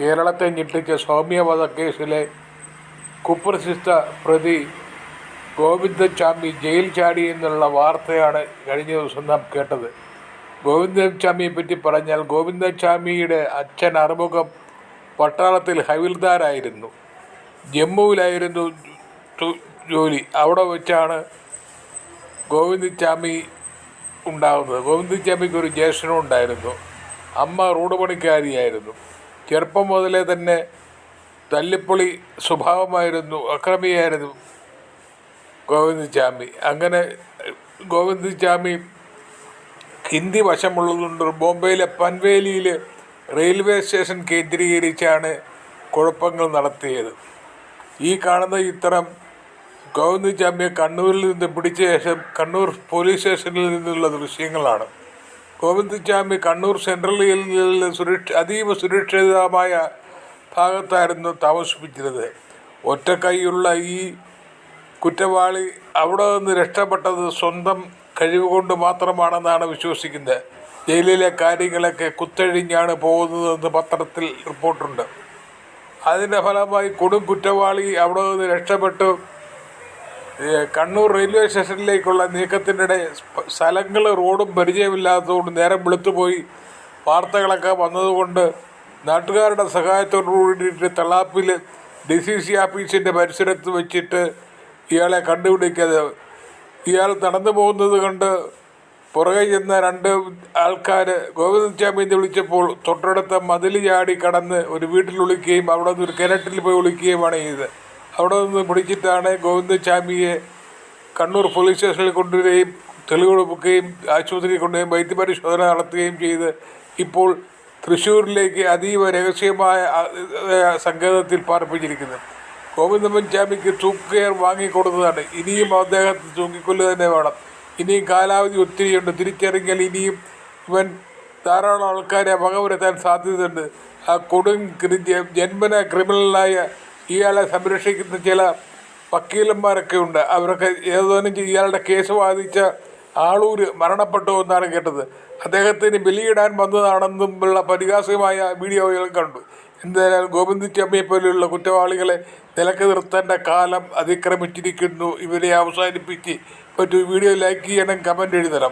കേരളത്തെ ഞെട്ടിച്ച സൗമ്യ വധക്കേസിലെ കുപ്രസിദ്ധ പ്രതി ഗോവിന്ദച്ചാമി ജയിൽ ചാടി എന്നുള്ള വാർത്തയാണ് കഴിഞ്ഞ ദിവസം നാം കേട്ടത്. ഗോവിന്ദച്ചാമിയെ പറ്റി പറഞ്ഞാൽ ഗോവിന്ദച്ചാമിയുടെ അച്ഛൻ അറുമുഖം പട്ടാളത്തിൽ ഹവിൽദാരായിരുന്നു. ജമ്മുവിലായിരുന്നു ജോലി. അവിടെ വെച്ചാണ് ഗോവിന്ദച്ചാമി ഉണ്ടാകുന്നത് ഗോവിന്ദച്ചാമിക്ക് ഒരു ജ്യേഷ്ഠനും ഉണ്ടായിരുന്നു. അമ്മ റോഡ് പണിക്കാരിയായിരുന്നു. ചെറുപ്പം മുതലേ തന്നെ തല്ലിപ്പൊളി സ്വഭാവമായിരുന്നു. അക്രമിയായിരുന്നു ഗോവിന്ദച്ചാമി അങ്ങനെ ഗോവിന്ദച്ചാമി ഹിന്ദി വശമുള്ളതുകൊണ്ട് ബോംബെയിലെ പൻവേലിയിൽ റെയിൽവേ സ്റ്റേഷൻ കേന്ദ്രീകരിച്ചാണ് കുഴപ്പങ്ങൾ നടത്തിയത്. ഈ കാണുന്ന ചിത്രം ഗോവിന്ദച്ചാമിയെ കണ്ണൂരിൽ നിന്ന് പിടിച്ച ശേഷം കണ്ണൂർ പോലീസ് സ്റ്റേഷനിൽ നിന്നുള്ള ദൃശ്യങ്ങളാണ്. ഗോവിന്ദച്ചാമി കണ്ണൂർ സെൻട്രൽ ജയിലിൽ സുരക്ഷ അതീവ സുരക്ഷിതമായ ഭാഗത്തായിരുന്നു താമസിപ്പിച്ചിരുന്നത്. ഒറ്റക്കൈയുള്ള ഈ കുറ്റവാളി അവിടെ നിന്ന് രക്ഷപ്പെട്ടത് സ്വന്തം കഴിവ് കൊണ്ട് മാത്രമാണെന്നാണ് വിശ്വസിക്കുന്നത്. ജയിലിലെ കാര്യങ്ങളൊക്കെ കുത്തഴിഞ്ഞാണ് പോകുന്നതെന്ന് പത്രത്തിൽ റിപ്പോർട്ടുണ്ട്. അതിന്റെ ഫലമായി കൊടും കുറ്റവാളി അവിടെ നിന്ന് രക്ഷപ്പെട്ടു. കണ്ണൂർ റെയിൽവേ സ്റ്റേഷനിലേക്കുള്ള നീക്കത്തിനിടെ സ്ഥലങ്ങൾ റോഡും പരിചയമില്ലാത്തതുകൊണ്ട് നേരം വെളുത്തുപോയി വാർത്തകളൊക്കെ വന്നതുകൊണ്ട് നാട്ടുകാരുടെ സഹായത്തോടു കൂടിയിട്ട് തളാപ്പിൽ ഡി സി സി ഓഫീസിന്റെ പരിസരത്ത് വെച്ചിട്ട് ഇയാളെ കണ്ടുപിടിക്കാതെ ഇയാൾ നടന്നു പോകുന്നത് കണ്ട് പുറകെ ചെന്ന രണ്ട് ആൾക്കാർ ഗോവിന്ദസ്വാമി വിളിച്ചപ്പോൾ തൊട്ടടുത്ത മതിൽ ചാടി കടന്ന് ഒരു വീട്ടിൽ ഒളിക്കുകയും അവിടെ നിന്ന് ഒരു കിണറ്റിൽ പോയി ഒളിക്കുകയുമാണ് ചെയ്തത്. അവിടെ നിന്ന് പിടിച്ചിട്ടാണ് ഗോവിന്ദസ്വാമിയെ കണ്ണൂർ പോലീസ് സ്റ്റേഷനിൽ കൊണ്ടുവരികയും തെളിവ് കൊടുക്കുകയും ആശുപത്രിയിൽ കൊണ്ടുപോയി വൈദ്യപരിശോധന നടത്തുകയും ചെയ്ത് ഇപ്പോൾ തൃശ്ശൂരിലേക്ക് അതീവ രഹസ്യമായ സങ്കേതത്തിൽ പാർപ്പിച്ചിരിക്കുന്നത് ഗോവിന്ദമ്മൻ ചാമിക്ക് തൂക്കുകയർ വാങ്ങിക്കൊടുത്തതാണ്. ഇനിയും അദ്ദേഹത്തെ തൂക്കിക്കൊല്ലുക തന്നെ വേണം. ഇനിയും കാലാവധി ഒത്തിരിയുണ്ട്. തിരിച്ചറിഞ്ഞാൽ ഇനിയും ഇവൻ ധാരാളം ആൾക്കാരെ വകവരുത്താൻ സാധ്യതയുണ്ട്. ആ കൊടും ജന്മന ക്രിമിനലായ ഇയാളെ സംരക്ഷിക്കുന്ന ചില വക്കീലന്മാരൊക്കെ ഉണ്ട്. അവരൊക്കെ ഏതോനും ഇയാളുടെ കേസ് വാദിച്ച ആളൂര് മരണപ്പെട്ടു എന്നാണ് കേട്ടത്. അദ്ദേഹത്തിന് ബലിയിടാൻ വന്നതാണെന്നും ഉള്ള പരിഹാസ്യമായ വീഡിയോകൾ കണ്ടു. എന്തായാലും ഗോവിന്ദിച്ചമ്മയെ പോലെയുള്ള കുറ്റവാളികളെ നിലയ്ക്ക് നിർത്തേണ്ട കാലം അതിക്രമിച്ചിരിക്കുന്നു. ഇവരെ അവസാനിപ്പിച്ച് പറ്റൂ. വീഡിയോ ലൈക്ക് ചെയ്യണം കമന്റ് എഴുതണം.